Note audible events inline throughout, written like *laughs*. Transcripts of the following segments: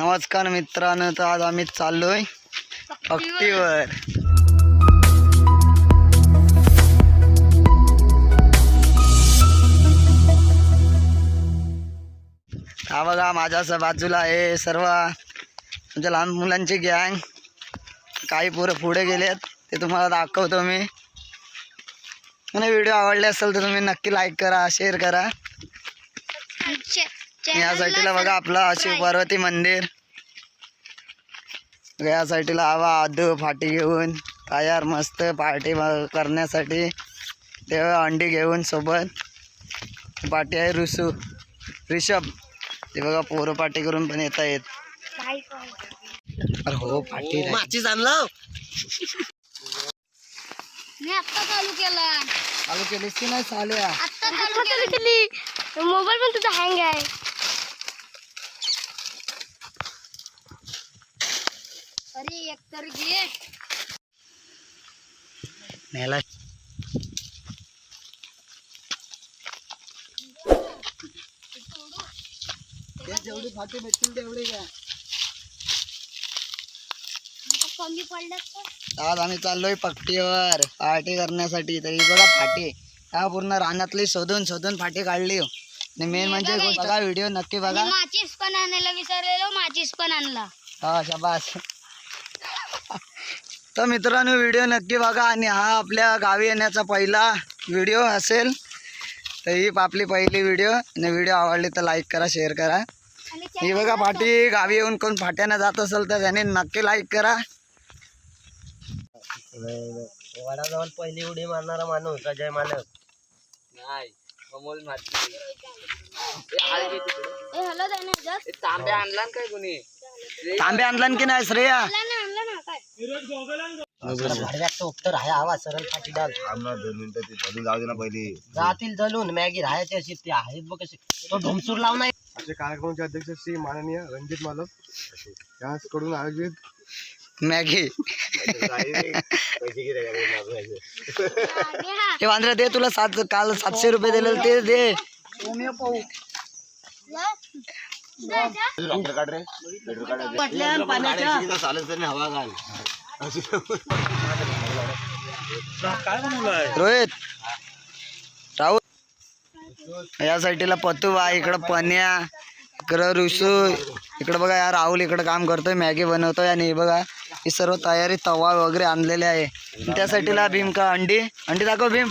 नमस्कार मित्रांनो तर आज आम्ही चाललोय पट्टीवर हा बघा माझ्या असं बाजूला आहे सर्व म्हणजे लहान मुलांची गँग. काही पोरं पुढे गेलेत ते तुम्हाला दाखवतो मी. आणि व्हिडिओ आवडले असेल तर तुम्ही नक्की लाईक करा शेअर करा. या साईडला बघा आपला शिव पार्वती मंदिर. या साईडला हवा आदू फाटी घेऊन तयार मस्त पार्टी करण्यासाठी. ते अंडी घेऊन सोबत. पाटी आहे रुसू रिषभ ते बघा पोरं पार्टी करून पण येता येत अरे हो पाटी रे. माचीस आणलं? मी आत्ता चालू केला. चालू केलीस की नाही चालू केली. मोबाईल पण तुझा हँग आहे. अरे एकतर घे. नेला जेवढी फाटी भेटतील तेवढी घ्या. आता कमी पडलं तर आज आम्ही चाललोय पट्टीवर. पार्टी करण्यासाठी. तर ही बघा फाटी. हा पूर्ण रानातली शोधून शोधून फाटी काढली. हो. आणि मेन म्हणजे गोष्ट बघा व्हिडिओ नक्की बघा. माचीस पण आणायला विसरलेलो माचीस पण आणला. हा शाबास. तर मित्रांनो व्हिडिओ नक्की बघा आणि हा आपल्या गावी येण्याचा पहिला व्हिडिओ असेल तर ही आपली पहिली व्हिडिओ. आणि व्हिडिओ आवडली तर लाईक करा शेअर करा. आणि ही बघा फाटी गावी येऊन कोण फाट्यानं जात असेल तर त्याने नक्की लाईक करा. वडाजवळ पहिली उडी मारणारा माणूस अजय मानव ए हलत आहे ना जस्ट तांबे आणला की नाही श्रेया? टोकतर आहे आवाज सरळ फाटी डाल दोन मिनिटं ते चालू जाऊ दे ना पहिली जातील जलून मॅगी राहायची अशी ते आहेत बघ कसे तो ढोमसूर लाव नाही आमचे कार्यक्रमाचे अध्यक्ष श्री माननीय रणजित मालक. यांकडून आयोजित मॅगी. पैसे हे वांद्रे दे तुला सात काल सातशे रुपये दिले ते दे. काढ रे हवा घाल रोहित राहुल. या साईडला पतू बा इकडं पन्या इकडं ऋषू इकडं बघा या राहुल इकडं काम करतोय मॅगी बनवतोय आणि बघा ही सर्व तयारी तवा वगैरे आणलेले आहे. त्यासाठीला त्या साईडला भीम का अंडी? अंडी दाखव भीम.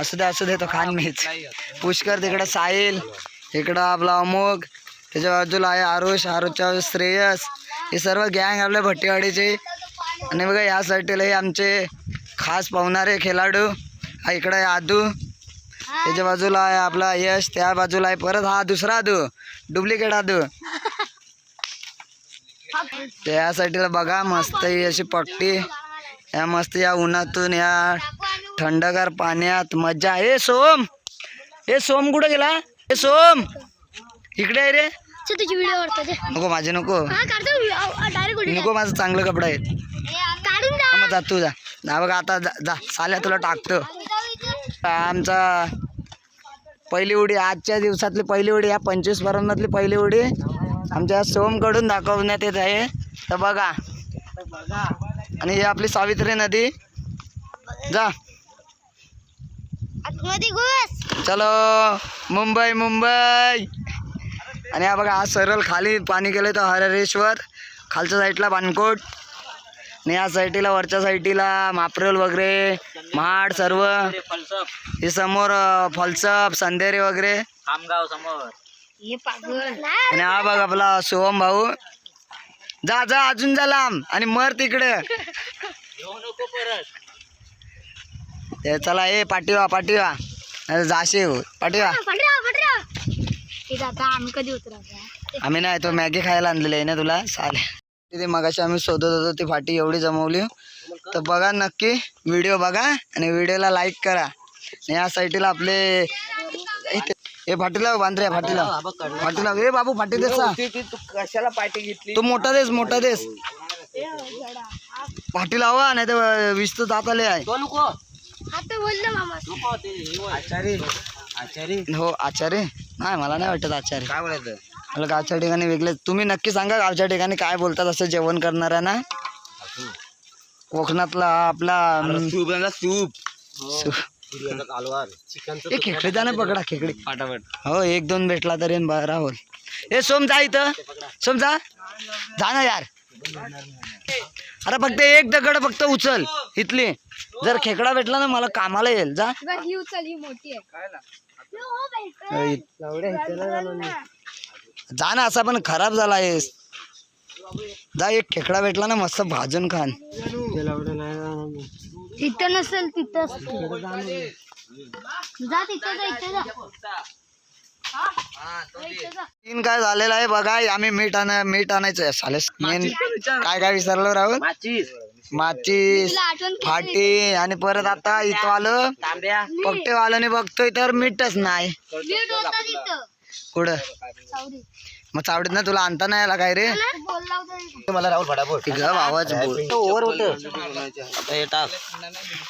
असू दे असू दे तो खान मीच. पुष्कर तिकडं साहिल इकडं आपला अमोग त्याच्या बाजूला आहे आरुष आरुषच्या श्रेयस. हे सर्व गँग आपल्या भट्टीवाडीचे. आणि बघा या साईडला हे आमचे खास पावणारे खेळाडू. हा इकडं आहे आदू. त्याच्या बाजूला आहे आपला यश त्या बाजूला आहे परत हा दुसरा आदू. डुप्लिकेट आदू. त्या साईडला बघा मस्त ही अशी पट्टी. या मस्त या उन्हातून या थंडगार पाण्यात मजा आहे सोम. हे सोम कुठं गेला? हे सोम. इकडे आहे रे. तुझी व्हिडिओ नको माझे नको. हा नको माझं चांगलं कपडा जा. मग जा तू जा. जा बघा आता जा जा. साल्या तुला टाकतो. आमचा पहिली उडी आजच्या दिवसातली पहिली उडी या पंचवीस पर्यंतली पहिली उडी आमच्या सोमकडून दाखवण्यात येत आहे. तर बघा. आणि ही आपली सावित्री नदी. जा. आतमध्ये घुस चलो मुंबई मुंबई. आणि हा बघा आज सरळ खाली पाणी गेलं तर हरेश्वर. खालच्या साईडला बानकोट आणि या साईडला वरच्या साईडला मापरल वगैरे महाड सर्व. हे समोर फलसप संधेरे वगैरे. हे पागल. आणि हा बघ आपला सोहम भाऊ. जा जा अजून जा लांब. आणि मर तिकडे. ते चला ए पाठीवा पाठीवा. जाशील. पाठीवा. पटरा पटरा हे जाता आम्ही कधी उतरायचा आम्ही नाही तो मॅगी खायला आणलेली आहे ना तुला? चालेल. तिथे मगाशी आम्ही शोधत होतो ती फाटी एवढी जमवली. तर बघा नक्की व्हिडिओ बघा आणि व्हिडिओला लाईक करा. आणि या साईडला आपले हे फाटीला बांधरे फाटीला फाटीला ए बाबू फाटी देस. कशाला पार्टी घेतली तू मोठा देस मोठा देस. फाटी लावा नाही तर विस्त जात आले आहे. तो नको आता बोललो मामा. नको ते आचारी. आचारी? हो आचार्य नाही मला नाही वाटत आचार्य काय बोलायचं? मला गावच्या ठिकाणी वेगळे तुम्ही नक्की सांगा गावच्या ठिकाणी काय बोलतात असं जेवण करणाऱ्यांना कोकणातला हा आपला सूप सूप. कालवार चिकनचं ए खेकडे जा ना पकडा खेकडे. पाटापट हो एक दोन भेटला तरी बरं राहुल ए सोम जा इथं. सोम जा जा ना यार. अरे फक्त एक दगड फक्त उचल इथली. जर खेकडा भेटला ना मला कामाला येईल जा. ही उचल ही मोठी आहे. जा ना असा पण खराब झाला आहेस जा एक खेकडा भेटला ना मस्त भाजून खान. तिथं नसेल तिथं. जा तिथं जा. तीन काय झालेलं आहे बघा आम्ही मीठ आणाय मीठ आणायचं सालेस मेन काय काय विसरलो राहुल? माचीस. फाटी आणि परत आता इथं आलं. तांब्या. पकटे वाल्याने बघतोय तर मीठच नाही. कुठं? सावरी मग चावडीत ना तुला आणता नाही आला काय रे. मला राहुल फटाफट आवाज बोल. ओव्हर होत. आता हे टाक.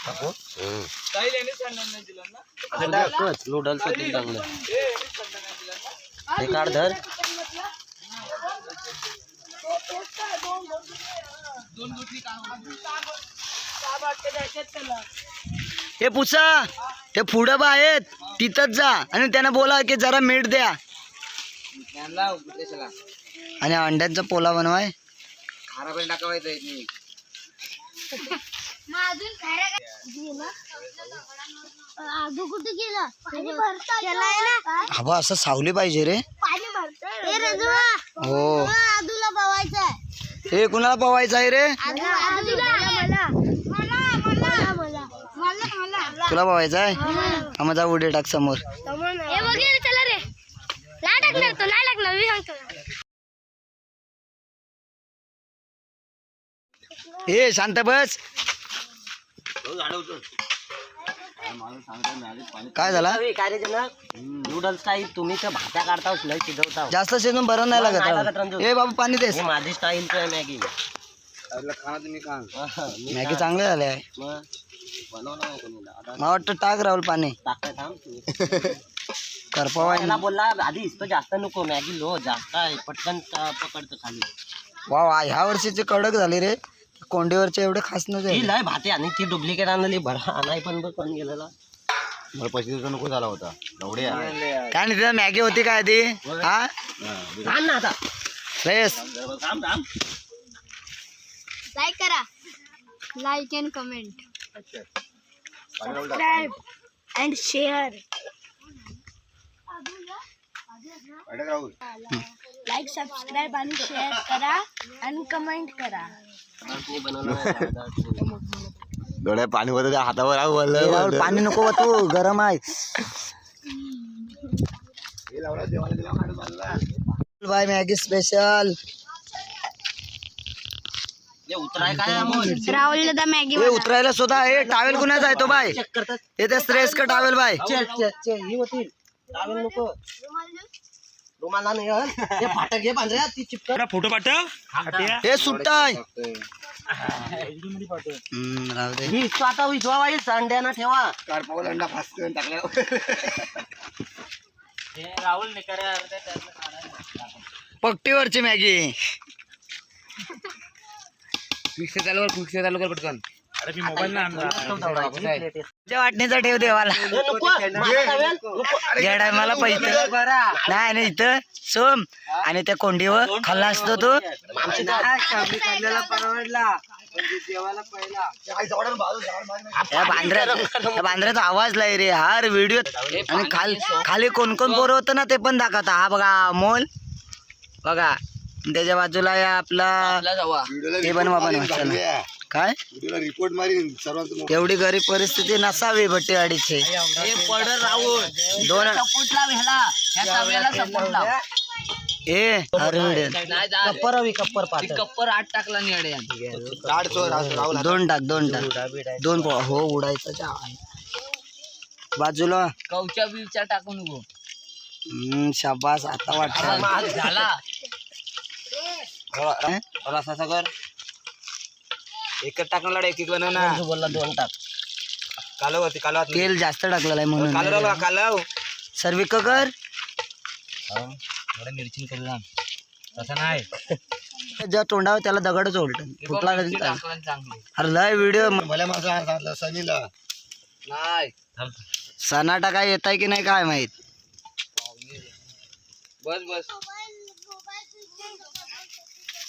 टाकू? आता टाकतोच. नूडल्स होतील चांगलं हे काढ धर. हे पुसा ते पुढं बा आहेत. तिथंच जा. आणि त्यांना बोला की जरा मीठ द्या. आणि अंड्यांचा पोला बनवाय? पाणी हवा असं सावली पाहिजे रे. हो. आदूला पवायचं आहे हे कुणाला पवायचं आहे रे? आदूला मला मला. मला मला. मला मला. तुला पवायचं आहे मग जा उडे टाक समोर. हे तो नाही मी सांगतो हे शांत बस. काय झाला? नूडल्स काय तुम्ही तर काढता लय शिजवता. जास्त शिजून बरं नाही नाही लागत. ए बाबू पाणी देस हे माझी स्टाईल आहे मॅगी? मॅगी चांगले झाले आहे मला वाटतं टाक राहुल पाणी. टाकताय थांब. *laughs* तुम्ही. करपावा त्याला बोलला आधी तो जास्त नको मॅगी लो जास्त आहे पटकन क- पकडतो खाली. वा वा ह्या वर्षीची कडक झाली रे. कोंडीवरचे एवढे खास ती नव्हते लय भाते आणि ती डुप्लिकेट आणली भरा आणाय पण बघ कोण गेलेला. पैसे नको झाला होता. एवढे काय नाही तिथं मॅगी होती काय आधी? हा? आण ना आता. रेस थांब थांब. लाईक करा. Like and comment. Subscribe and share. Rahul. Like subscribe आणि शेअर करा आणि कमेंट करा. डोळ्या पाणी होतं त्या हातावर ए, राहुल पाणी नको बा तू. गरम आहे. बाय मॅगी स्पेशल उतराय काय अमोल? राहुल दादा मॅगी उतरायला सुद्धा हे टावेल कुणाचा आहे तो बाय? हे त्या स्ट्रेस का टावेल बाय ही होतील टावेल नको. रुमाला नाही हल. हे. फाटक घे पांढऱ्या ती चिपक फोटो पाठव. हे सुट्टाय. हम्म, राहू दे. ही तो आता विश्वा वाईल संड्यानं ठेवा. अंडा फास्ट टाकल्या पट्टीवरची मॅगी. अरे मी मोबाईल ना तुझ्या वाटणीचा ठेव देवाला. नको. माझा towel, नको. गेडाय मला पैसे. नाही नाही इथं. सोम आणि त्या कोंडीवर खाल्ला असतो तो. आमची या बांद्र्यात या बांद्र्याचा आवाज लाई रे हर व्हिडिओ आणि खाल खाली कोण कोण पोरं होतं ना ते पण दाखवता. हा बघा अमोल बघा त्याच्या बाजूला आपला ते बनवा बनवा चला काय? रिपोर्ट मारीन सर्वांचं एवढी गरीब परिस्थिती नसावी भट्टीवाडीची. पडर राहुल दोन सपोर्ट लाव ह्याला ह्या तव्याला सपोर्ट लाव ए हर व्हिडिओ कप्पर हवी कप्पर पातळ राहुल दोन टाक दोन टाक. दोन पो- हो उडायचं त्या बाजूला. कवच्या बिवच्या टाकू नको हम्म, शाबास आता वाटत. झाला? थोडासा सगर एकच टाकणार एक एक बनव ना. बोलला दोन टाक. कालव होती कालव तेल जास्त टाकलेलं आहे म्हणून. कालव सर्विक कर. एवढं मिरची करू ना तसं नाही. ज्या तोंडावर त्याला दगडच उलट चांगली. अरे लय व्हिडिओ मला माझा सांगितलं सनीला. नाही. सनाटा काय येत आहे की नाही काय माहीत? बस बस.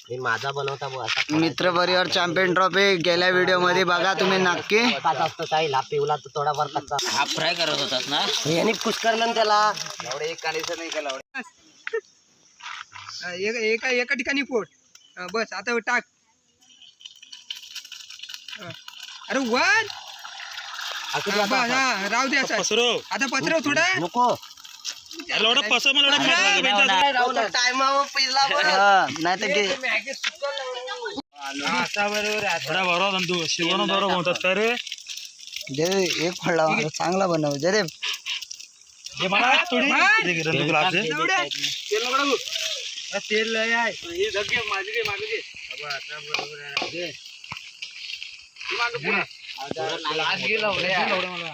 मी माझा बनवता असा मित्र परिवार चॅम्पियन ट्रॉफी गेल्या व्हिडिओमध्ये बघा तुम्ही नक्की. कसा असतो साईल हा पिवला तर थोडाफार कच्चा. हा फ्राय करत होतास ना? याने ना त्याला. एवढे एक काढायचं नाही केला एका एका ठिकाणी पोट हा, बस आता टाक. हा. अरे वर. हा, बस हा राहू दे असं. आता पत्र थोडा. नको. एवढं पसर मला. टायमावर पिला नाही तर असा बरोबर आहे. थोडा बरोबर तू शिवण बरोबर म्हणतात का रे? जे एक फळला चांगला बनव. जरे हे मला थोडी. रे, तुला लय आहे. हे धक्के माझे घे माझे घे. आता बरोबर आहे. गेला मला.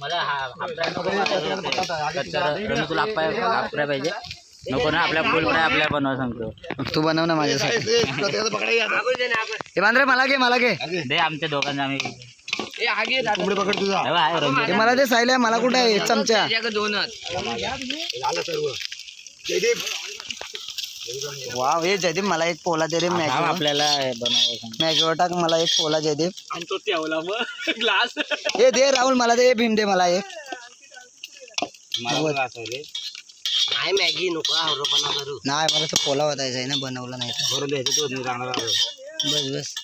मला हा पाहिजे. नको ना आपल्या फुल फ्राय आपल्या बनवा सांगतो. तू बनव ना माझ्यासाठी. हे बांद्रे मला घे मला घे. दे आमच्या दोघांना आम्ही मला ते सायल्या मला कुठे आहे? चमचा. झालं वाव हे जयदीप मला एक पोला दे रे मॅगी. आपल्याला. मॅगीवर टाक मला एक पोला जयदीप आणि तो ठेवला मग ग्लास. हे दे राहुल मला दे भीम दे मला एक. काय मॅगी नको आवरपणा करू. नाही मला तो पोला वाटायचा आहे ना बनवला नाही तर. बरोबर द्यायचं तू राहणार बस बस.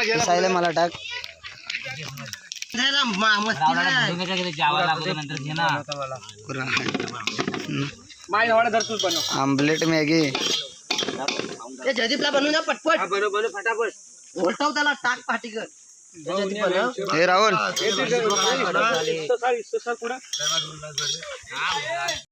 हे सायल्या मला टाक. Omelette Maggi. ते जयदीपला बनवू ना पटपट. फटाफट. ओलटाव त्याला टाक जयदीप बनव. हे राहुल.